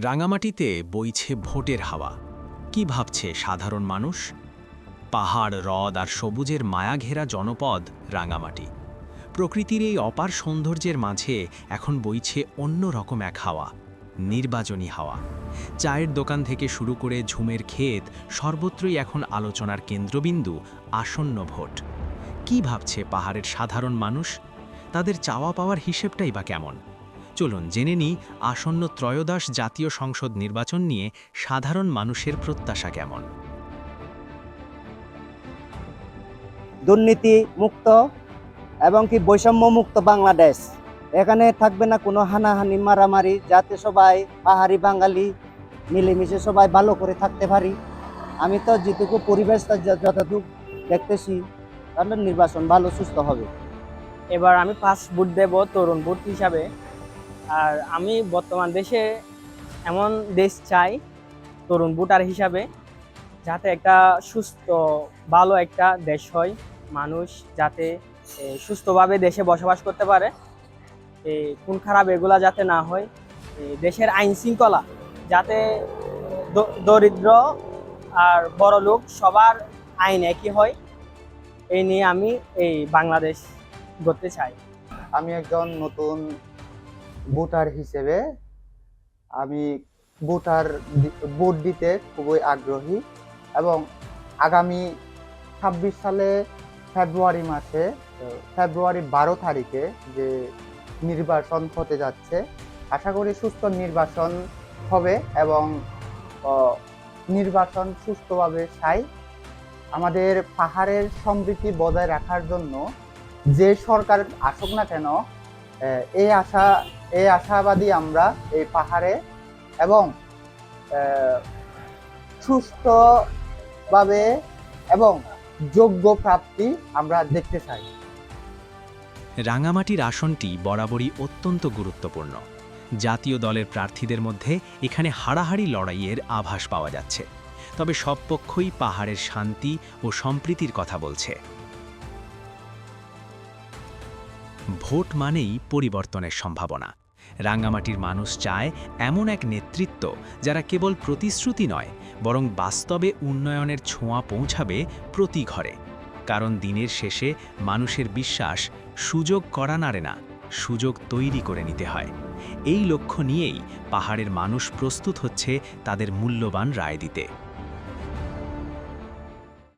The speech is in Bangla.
রাঙামাটিতে বইছে ভোটের হাওয়া। কি ভাবছে সাধারণ মানুষ? পাহাড়, হ্রদ আর সবুজের মায়াঘেরা জনপদ রাঙামাটি। প্রকৃতির এই অপার সৌন্দর্যের মাঝে এখন বইছে অন্য রকম এক হাওয়া, নির্বাচনী হাওয়া। চায়ের দোকান থেকে শুরু করে ঝুমের ক্ষেত সর্বত্রই এখন আলোচনার কেন্দ্রবিন্দু আসন্ন ভোট। কি ভাবছে পাহাড়ের সাধারণ মানুষ? তাদের চাওয়া পাওয়ার হিসেবটাই বা কেমন? চলুন জেনে নিই আসন্ন ত্রয়োদশ জাতীয় সংসদ নির্বাচন নিয়ে সাধারণ মানুষের প্রত্যাশা কেমন? দুর্নীতি মুক্ত এবং কি বৈষম্য মুক্ত বাংলাদেশ। এখানে থাকবে না কোনো হানাহানি মারামারি যাতে সবাই পাহাড়ি বাঙালি মিলেমিশে সবাই ভালো করে থাকতে পারি। আমি তো যেটুকু পরিবেশটা যতটুকু দেখতেছি তাহলে নির্বাচন ভালো সুস্থ হবে। এবার আমি ফার্স্ট ভোট দেব তরুণ ভোট হিসাবে। আর আমি বর্তমান দেশে এমন দেশ চাই তরুণ ভোটার হিসাবে যাতে একটা সুস্থ, ভালো একটা দেশ হয়, মানুষ যাতে সুস্থভাবে দেশে বসবাস করতে পারে খুন খারাপ এগুলা যাতে না হয় দেশের আইন শৃঙ্খলা যাতে দরিদ্র আর বড় লোক সবার আইন একই হয়, এই নিয়ে আমি এই বাংলাদেশ করতে চাই। আমি একজন নতুন ভোটার হিসেবে আমি ভোটার ভোট দিতে খুবই আগ্রহী এবং আগামী ছাব্বিশ সালে ফেব্রুয়ারি মাসে ফেব্রুয়ারি বারো তারিখে যে নির্বাচন হতে যাচ্ছে, আশা করি সুস্থ নির্বাচন হবে এবং নির্বাচন সুস্থভাবে চাই আমাদের পাহাড়ের সমৃদ্ধি বজায় রাখার জন্য যে সরকার আসুক না কেন এই আশা এই আশাবাদী আমরা এই পাহাড়ে এবং সুস্থভাবে এবং যোগ্য প্রাপ্তি আমরা দেখতে চাই। রাঙামাটির আসনটি বরাবরই অত্যন্ত গুরুত্বপূর্ণ। জাতীয় দলের প্রার্থীদের মধ্যে এখানে হাড়াহাড়ি লড়াইয়ের আভাস পাওয়া যাচ্ছে। তবে সব পক্ষই পাহাড়ের শান্তি ও সম্প্রীতির কথা বলছে। ভোট মানেই পরিবর্তনের সম্ভাবনা। রাঙ্গামাটির মানুষ চায় এমন এক নেতৃত্ব যারা কেবল প্রতিশ্রুতি নয়, বরং বাস্তবে উন্নয়নের ছোঁয়া পৌঁছাবে প্রতি ঘরে। কারণ দিনের শেষে মানুষের বিশ্বাস সুযোগ করা নারে না, সুযোগ তৈরি করে নিতে হয়। এই লক্ষ্য নিয়েই পাহাড়ের মানুষ প্রস্তুত হচ্ছে তাদের মূল্যবান রায় দিতে।